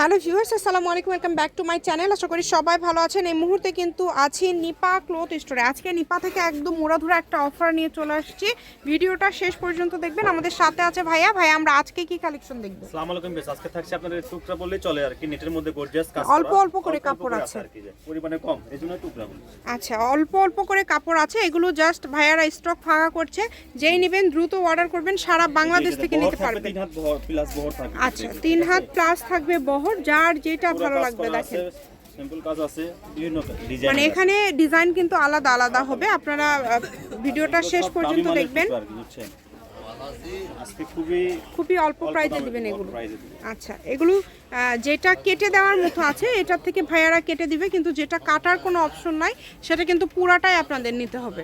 Hello viewers আসসালামু আলাইকুম welcome back to my channel. আশা করি সবাই ভালো আছেন। এই মুহূর্তে কিন্তু আছি নিপা ক্লোথ স্টোরে। আজকে নিপা থেকে একদম মোড়াধুরা একটা অফার নিয়ে চলে আসছি। ভিডিওটা শেষ পর্যন্ত দেখবেন। আমাদের সাথে আছে ভাইয়া। ভাইয়া আমরা আজকে কি কালেকশন দেখব? আসসালামু আলাইকুম বেশ আজকে থাকছে আপনাদের টুকরা বললেই চলে আর কি। নেটের মধ্যে গর্জিয়াস কাজ অল্প অল্প করে কাপড় আছে। পরিমাণে কম। এজন্য টুকরা বলি। আচ্ছা অল্প অল্প করে কাপড় আছে। এগুলো জাস্ট ভাইয়ারা স্টক ফাঁকা করছে। যেই নেবেন দ্রুত অর্ডার করবেন। সারা বাংলাদেশ থেকে নিতে পারবেন। তিন হাত প্লাস বহর থাকবে। আচ্ছা তিন হাত প্লাস থাকবে বহর। যার যেটা ভালো লাগবে দেখেন। মানে এখানে ডিজাইন কিন্তু আলাদা আলাদা হবে আপনারা ভিডিওটা শেষ পর্যন্ত দেখবেন। খুবই অল্প প্রাইসে দিবেন এগুলো। আচ্ছা এগুলো যেটা কেটে দেওয়ার মতো আছে এটার থেকে ভাইয়ারা কেটে দিবে কিন্তু যেটা কাটার কোনো অপশন নাই সেটা কিন্তু পুরাটাই আপনাদের নিতে হবে।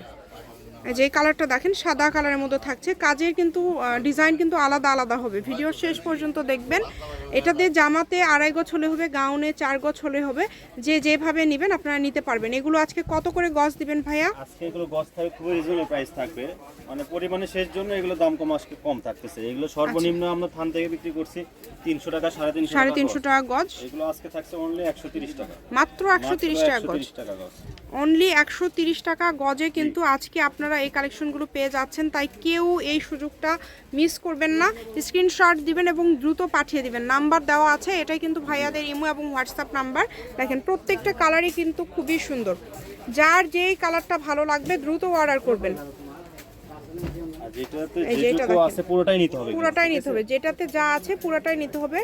যে কালারটা দেখেন সাদা কালারের মধ্যে থাকছে। কাজের কিন্তু ডিজাইন কিন্তু আলাদা আলাদা হবে। ভিডিও শেষ পর্যন্ত দেখবেন। এটাতে জামাতে আড়াই গজ হলে হবে গাউনে চার গজ হলে হবে। যে যেভাবে নেবেন আপনারা নিতে পারবেন। এগুলো আজকে কত করে গজ দিবেন ভাইয়া? আজকে এগুলো গছ থাকবে খুবই রিজনেবল প্রাইস থাকবে। মানে পরিমাণে শেষ জন্য এগুলো দাম কম আজকে কম থাকতেছে। এগুলো সর্বনিম্ন আমরা থান থেকে বিক্রি করছি তিনশো টাকা সাড়ে তিনশো সাড়ে টাকা তিনশো গজ। টাকা গজ। এগুলো আজকে থাকছে অনলি একশো তিরিশ টাকা। মাত্র একশো তিরিশ টাকা 130 টাকা গজ। অনলি একশো তিরিশ টাকা গজে কিন্তু আজকে আপনারা এই কালেকশনগুলো পেয়ে যাচ্ছেন তাই কেউ এই সুযোগটা মিস করবেন না। স্ক্রিনশট দিবেন এবং দ্রুত পাঠিয়ে দিবেন। নাম্বার দেওয়া আছে এটাই কিন্তু ভাইয়াদের ইমো এবং হোয়াটসঅ্যাপ নাম্বার দেখেন প্রত্যেকটা কালারই কিন্তু খুবই সুন্দর। যার যেই কালারটা ভালো লাগবে দ্রুত অর্ডার করবেন। পুরোটাই নিতে হবে। যেটাতে যা আছে পুরাটাই নিতে হবে।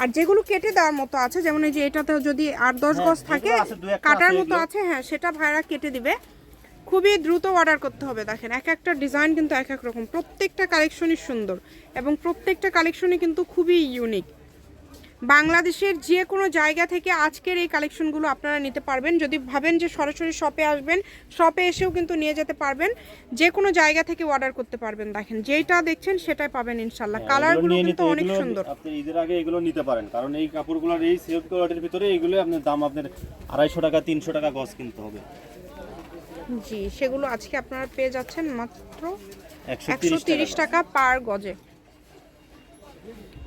আর যেগুলো কেটে দেওয়ার মতো আছে যেমন এই যে এটাতে যদি আট দশ হ্যাঁ, গজ থাকে কাটার মতো আছে হ্যাঁ সেটা ভাইরা কেটে দিবে। খুবই দ্রুত অর্ডার করতে হবে দেখেন। এক একটা ডিজাইন কিন্তু এক এক রকম। প্রত্যেকটা কালেকশনই সুন্দর এবং প্রত্যেকটা কালেকশনই কিন্তু খুবই ইউনিক বাংলাদেশের যে কোনো জায়গা থেকে আজকের এই কালেকশনগুলো আপনারা নিতে পারবেন। যদি ভাবেন যে সরাসরি শপে আসবেন শপে এসেও কিন্তু নিয়ে যেতে পারবেন। যে কোনো জায়গা থেকে অর্ডার করতে পারবেন দেখেন। যেটা দেখছেন সেটাই পাবেন ইনশাল্লাহ হ্যাঁ, কালারগুলো কিন্তু অনেক সুন্দর। আপনি ঈদের আগে এগুলো নিতে পারেন। কারণ এই কাপড়গুলোর এই সেফ কোয়ালিটির ভিতরে এগুলো আপনার দাম আপনার আড়াইশো টাকা তিনশো টাকা গজ কিনতে হবে। জি সেগুলো আজকে আপনারা পেয়ে যাচ্ছেন মাত্র একশো টাকা পার গজে।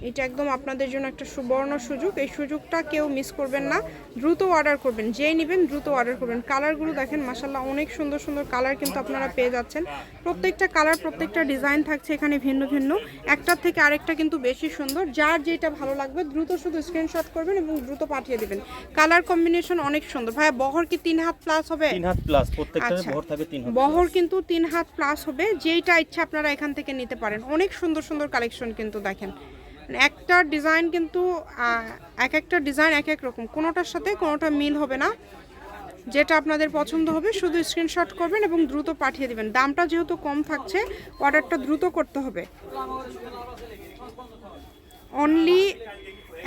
এটা একদম আপনাদের জন্য একটা সুবর্ণ সুযোগ। এই সুযোগটা কেউ মিস করবেন না। দ্রুত অর্ডার করবেন যেই নেবেন দ্রুত অর্ডার করবেন। কালারগুলো দেখেন মাসাল্লাহ অনেক সুন্দর সুন্দর কালার কিন্তু আপনারা পেয়ে যাচ্ছেন। প্রত্যেকটা কালার প্রত্যেকটা ডিজাইন থাকছে এখানে ভিন্ন ভিন্ন। একটার থেকে আরেকটা কিন্তু বেশি সুন্দর। যার যেটা ভালো লাগবে দ্রুত শুধু স্ক্রিনশট করবেন এবং দ্রুত পাঠিয়ে দেবেন। কালার কম্বিনেশন অনেক সুন্দর। ভাইয়া বহর কি তিন হাত প্লাস হবে? তিন হাত প্লাস প্রত্যেকটা আচ্ছা। থাকবে তিন হাত বহর কিন্তু তিন হাত প্লাস হবে। যেইটা ইচ্ছা আপনারা এখান থেকে নিতে পারেন। অনেক সুন্দর সুন্দর কালেকশন কিন্তু দেখেন। একটা ডিজাইন কিন্তু এক একটা ডিজাইন এক এক রকম। কোনোটার সাথে কোনোটা মিল হবে না। যেটা আপনাদের পছন্দ হবে, শুধু স্ক্রিনশট করবেন এবং দ্রুত পাঠিয়ে দেবেন। দামটা যেহেতু কম থাকছে অর্ডারটা দ্রুত করতে হবে। অনলি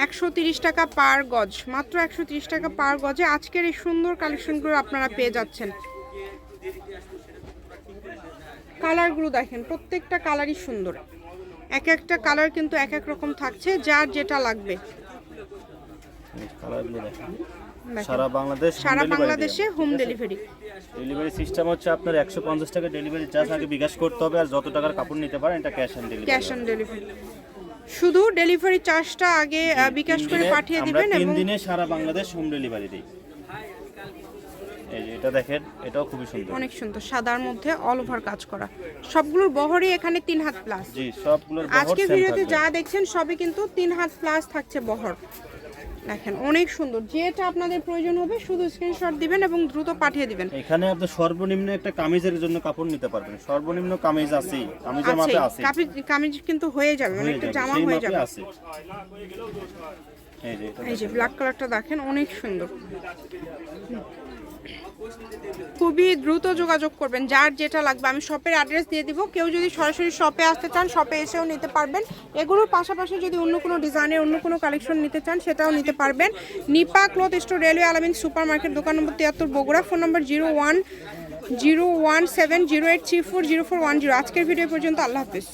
একশো টাকা পার গজ। মাত্র একশো টাকা পার গজে আজকের এই সুন্দর কালেকশনগুলো আপনারা পেয়ে যাচ্ছেন। কালারগুলো দেখেন, প্রত্যেকটা কালারই সুন্দর। এক একটা কালার কিন্তু এক এক রকম থাকছে যার যেটা লাগবে। সারা বাংলাদেশ সারা বাংলাদেশে হোম ডেলিভারি ডেলিভারি সিস্টেম হচ্ছে আপনার একশো পঞ্চাশ টাকা ডেলিভারি চার্জ আগে বিকাশ করতে হবে আর যত টাকার কাপড় নিতে পারেন এটা cash on delivery cash on delivery শুধু ডেলিভারি চার্জটা আগে বিকাশ করে পাঠিয়ে দিবেন তিন এবং দিনে সারা বাংলাদেশ হোম ডেলিভারি দিই। এই যে এটা দেখেন এটাও খুবই সুন্দর। অনেক সুন্দর সাদার মধ্যে অল ওভার কাজ করা। সবগুলোর বহরই এখানে তিন হাত প্লাস জি সবগুলোর বহর আজকে ভিডিওতে যা দেখছেন সবই কিন্তু তিন হাত প্লাস থাকছে বহর। দেখেন অনেক সুন্দর। যেটা আপনাদের প্রয়োজন হবে শুধু স্ক্রিনশট দিবেন এবং দ্রুত পাঠিয়ে দিবেন। এখানে আপনি সর্বনিম্ন একটা কামিজের জন্য কাপড় নিতে পারবেন। সর্বনিম্ন কামিজ আছেই কামিজের মাপে আছে কামিজ কিন্তু হয়ে যাবে মানে একটা জামা হয়ে যাবে। আছে এই যে ব্ল্যাক কালারটা দেখেন। অনেক সুন্দর। খুবই দ্রুত যোগাযোগ করবেন যার যেটা লাগবে। আমি শপের অ্যাড্রেস দিয়ে দিব। কেউ যদি সরাসরি শপে আসতে চান শপে এসেও নিতে পারবেন। এগুলোর পাশাপাশি যদি অন্য কোনো ডিজাইনের অন্য কোনো কালেকশন নিতে চান সেটাও নিতে পারবেন। Nipa cloth store railway Alamin super market দোকান নম্বর তিয়াত্তর Bogura. Phone number zero one zero one seven zero eight three four zero four one zero আজকের ভিডিও পর্যন্ত আল্লাহ হাফিজ।